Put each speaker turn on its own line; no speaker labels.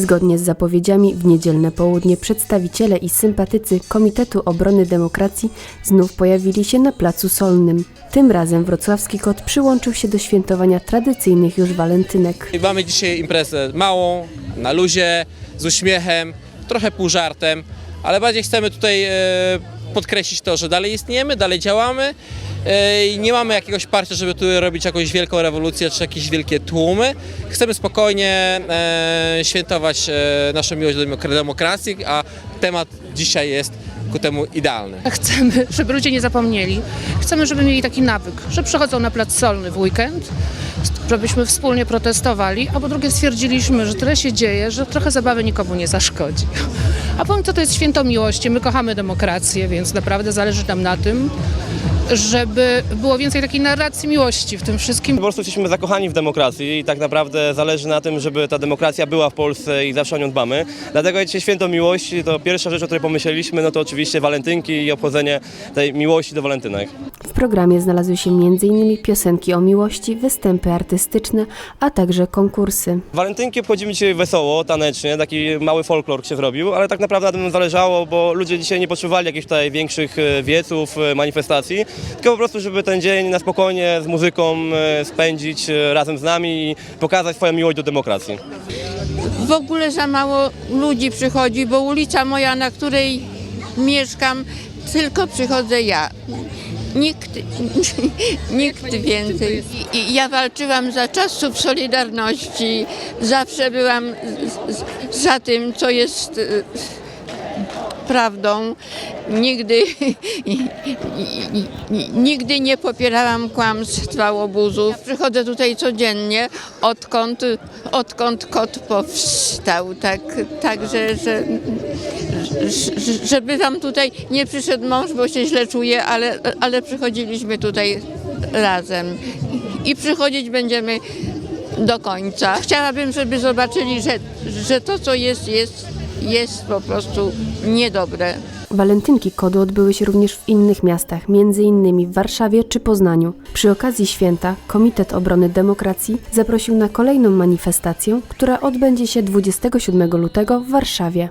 Zgodnie z zapowiedziami w niedzielne południe przedstawiciele i sympatycy Komitetu Obrony Demokracji znów pojawili się na Placu Solnym. Tym razem wrocławski kot przyłączył się do świętowania tradycyjnych już walentynek.
Mamy dzisiaj imprezę małą, na luzie, z uśmiechem, trochę pół żartem, ale bardziej chcemy tutaj e, podkreślić to, że dalej istniejemy, dalej działamy i nie mamy jakiegoś parcia, żeby tu robić jakąś wielką rewolucję czy jakieś wielkie tłumy. Chcemy spokojnie e, świętować e, naszą miłość do demok- demokracji, a temat dzisiaj jest ku temu idealny.
Chcemy, żeby ludzie nie zapomnieli. Chcemy, żeby mieli taki nawyk, że przychodzą na plac solny w weekend, żebyśmy wspólnie protestowali, a po drugie stwierdziliśmy, że tyle się dzieje, że trochę zabawy nikomu nie zaszkodzi. A powiem co to jest święto miłości. My kochamy demokrację, więc naprawdę zależy nam na tym, żeby było więcej takiej narracji miłości w tym wszystkim.
Po prostu jesteśmy zakochani w demokracji i tak naprawdę zależy na tym, żeby ta demokracja była w Polsce i zawsze o nią dbamy. Dlatego dzisiaj Święto Miłości to pierwsza rzecz, o której pomyśleliśmy, no to oczywiście walentynki i obchodzenie tej miłości do walentynek.
W programie znalazły się m.in. piosenki o miłości, występy artystyczne, a także konkursy.
Walentynki obchodzimy dzisiaj wesoło, tanecznie, taki mały folklor się zrobił, ale tak naprawdę na tym nam zależało, bo ludzie dzisiaj nie potrzebowali jakichś tutaj większych e, wieców, e, manifestacji, tylko po prostu, żeby ten dzień na spokojnie z muzyką e, spędzić e, razem z nami i pokazać swoją miłość do demokracji.
w ogóle za mało ludzi przychodzi, bo ulica moja, na której mieszkam, tylko przychodzę ja. Nikt, nikt więcej. I- ja walczyłam za czasów Solidarności. Zawsze byłam za tym, co jest y, prawdą. Nigdy, nigdy nie popierałam kłamstwa, łobuzów. Przychodzę tutaj codziennie, odkąd, odkąd kot powstał. Tak, także, że, że- żeby wam tutaj nie przyszedł mąż, bo się źle czuję, ale, ale przychodziliśmy tutaj razem i przychodzić będziemy do końca. Chciałabym, żeby zobaczyli, że, że to, co jest, jest, jest po prostu niedobre.
Walentynki kodu odbyły się również w innych miastach, m.in. w Warszawie czy Poznaniu. Przy okazji święta Komitet Obrony Demokracji zaprosił na kolejną manifestację, która odbędzie się 27 lutego w Warszawie.